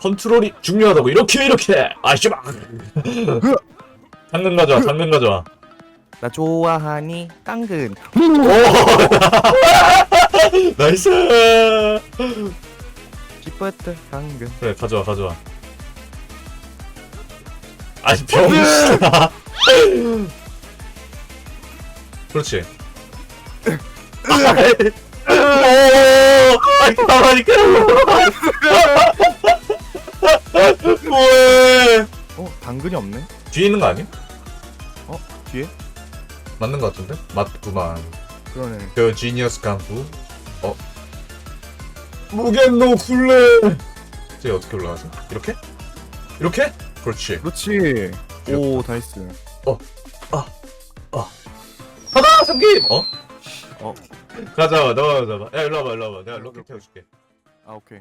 컨트롤이 중요하다고 이렇게 이렇게 아씨 막 당근 가져와 당근 가져와 나 좋아하니 당근 오 나이스 기뻤다 당근 그래 가져와 가져와 아니 병신아 그렇지 오 아니 가만히 있게 뭐해? 어 당근이 없네? 뒤에 있는 거 아니야? 어 뒤에? 맞는 거 같은데? 맞구만. 그러네. 그 지니어스 깐부 어. 무겐노 굴레! 저기 어떻게 올라가지? 이렇게? 이렇게? 그렇지. 그렇지. 오 나이스. 하나 삼김! 어? 어. 가자 너 잡아 야 일로 와봐 일로 와봐. 내가 로켓. 태워줄게. 아 오케이